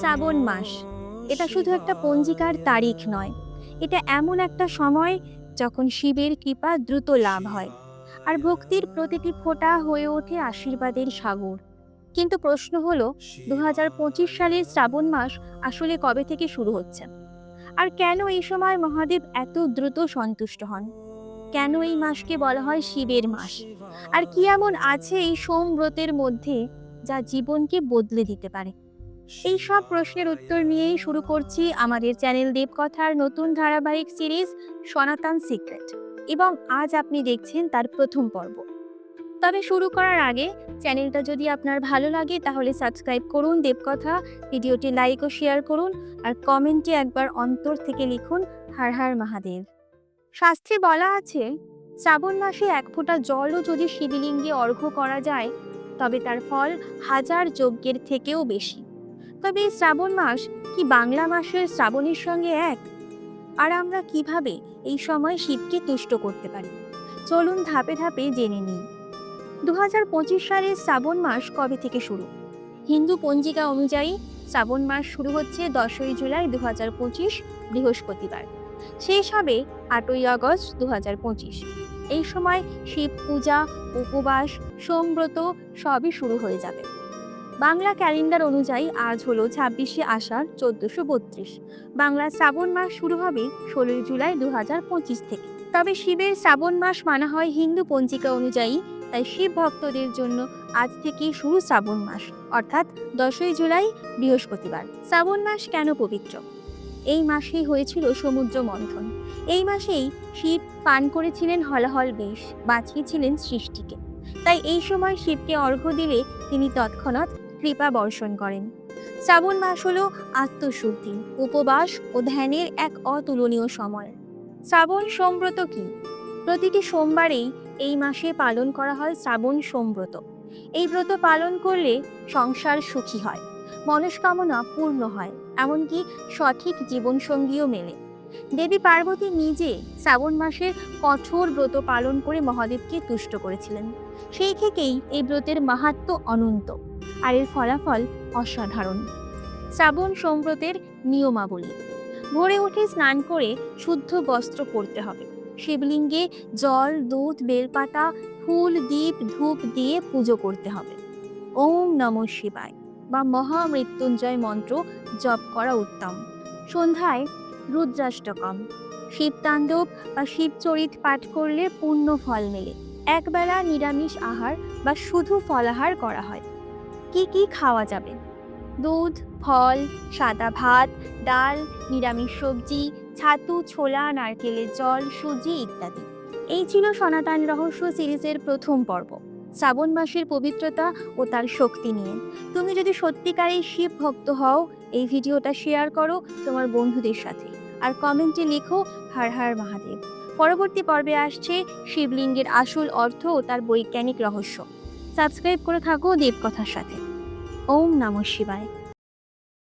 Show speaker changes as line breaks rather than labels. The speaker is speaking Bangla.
শ্রাবণ মাস। এটা শুধু একটা পঞ্জিকার তারিখ নয়। এটা এমন একটা সময় যখন শিবের কৃপা দ্রুত লাভ হয় আর ভক্তির প্রতিটি ফোঁটা হয়ে ওঠে আশীর্বাদের সাগর। কিন্তু প্রশ্ন হলো দু হাজার পঁচিশ সালের শ্রাবণ মাস আসলে কবে থেকে শুরু হচ্ছে? আর কেন এই সময় মহাদেব এত দ্রুত সন্তুষ্ট হন? কেন এই মাসকে বলা হয় শিবের মাস? আর কি এমন আছে এই সোম ব্রতের মধ্যে যা জীবনকে বদলে দিতে পারে? এই সব প্রশ্নের উত্তর নিয়েই শুরু করছি আমাদের চ্যানেল দেবকথার নতুন ধারাবাহিক সিরিজ, সনাতন সিক্রেট। এবং আজ আপনি দেখছেন তার প্রথম পর্ব। তবে শুরু করার আগে, চ্যানেলটা যদি আপনার ভালো লাগে, তাহলে সাবস্ক্রাইব করুন দেবকথা ভিডিওটি লাইক ও শেয়ার করুন, আর কমেন্টে একবার অন্তর থেকে লিখুন, হার হার মহাদেব। শাস্ত্রে বলা আছে, শ্রাবণ মাসে এক ফোঁটা জলও যদি শিবলিঙ্গে অর্ঘ্য করা যায়, তবে তার ফল হাজার যজ্ঞের থেকেও বেশি। তবে এই শ্রাবণ মাস কি বাংলা মাসের শ্রাবণের সঙ্গে এক? আর আমরা কীভাবে এই সময় শিবকে তুষ্ট করতে পারি? চলুন ধাপে ধাপে জেনে নিই। দু হাজার পঁচিশ সালের শ্রাবণ মাস কবে থেকে শুরু? হিন্দু পঞ্জিকা অনুযায়ী শ্রাবণ মাস শুরু হচ্ছে দশই জুলাই দু হাজার পঁচিশ বৃহস্পতিবার। শেষ হবে আটই আগস্ট দু হাজার পঁচিশ। এই সময় শিব পূজা, উপবাস, সোমব্রত সবই শুরু হয়ে যাবে। বাংলা ক্যালেন্ডার অনুযায়ী আজ হলো ছাব্বিশে আষাঢ় চোদ্দশো বত্রিশ। বাংলা শ্রাবণ মাস শুরু হবে ষোলোই জুলাই দু হাজার পঁচিশ থেকে। তবে শিবের শ্রাবণ মাস মানা হয় হিন্দু পঞ্জিকা অনুযায়ী, তাই শিব ভক্তদের জন্য আজ থেকে শুরু শ্রাবণ মাস, অর্থাৎ দশই জুলাই বৃহস্পতিবার। শ্রাবণ মাস কেন পবিত্র? এই মাসেই হয়েছিল সমুদ্র মন্থন। এই মাসেই শিব পান করেছিলেন হলাহল বিষ বাঁচিয়েছিলেন সৃষ্টিকে। তাই এই সময় শিবকে অর্ঘ্য দিলে তিনি তৎক্ষণাৎ কৃপা বর্ষণ করেন। শ্রাবণ মাস হল আত্মশুদ্ধি, উপবাস ও ধ্যানের এক অতুলনীয় সময়। শ্রাবণ সোমব্রত কি? প্রতিটি সোমবারেই এই মাসে পালন করা হয় শ্রাবণ সোমব্রত। এই ব্রত পালন করলে সংসার সুখী হয়, মনস্কামনা পূর্ণ হয়, এমনকি সঠিক জীবনসঙ্গীও মেলে। দেবী পার্বতী নিজে শ্রাবণ মাসের কঠোর ব্রত পালন করে মহাদেবকে তুষ্ট করেছিলেন। সেই থেকেই এই ব্রতের মাহাত্ম্য অনন্ত। আর এর ফলাফল অসাধারণ। শ্রাবণ সোমব্রতের নিয়মাবলী। ভোরে উঠে স্নান করে শুদ্ধ বস্ত্র পরতে হবে। শিবলিঙ্গে জল, দুধ, বেলপাতা, ফুল, দীপ, ধূপ দিয়ে পুজো করতে হবে। ওম নম শিবায় বা মহামৃত্যুঞ্জয় মন্ত্র জপ করা উত্তম। সন্ধ্যায় রুদ্রাষ্টকম। শিবতাণ্ডব বা শিবচরিত পাঠ করলে পূর্ণ ফল মেলে। একবেলা নিরামিষ আহার বা শুধু ফলাহার করা হয়। কি কি খাওয়া যাবে? দুধ, ফল, সাদা ভাত, ডাল, নিরামিষ সবজি, ছাতু, ছোলা, নারকেলের জল, সুজি ইত্যাদি। এই ছিল সনাতন রহস্য সিরিজের প্রথম পর্ব। শ্রাবণ মাসের পবিত্রতা ও তার শক্তি নিয়ে। তুমি যদি সত্যিকারের শিব ভক্ত হও, এই ভিডিওটা শেয়ার করো তোমার বন্ধুদের সাথে। আর কমেন্টে লেখো হার হার মহাদেব। পরবর্তী পর্বে আসছে শিবলিঙ্গের আসল অর্থ ও তার বৈজ্ঞানিক রহস্য। সাবস্ক্রাইব করে থাকো দেবকথার সাথে। ওম নমঃ শিবায়।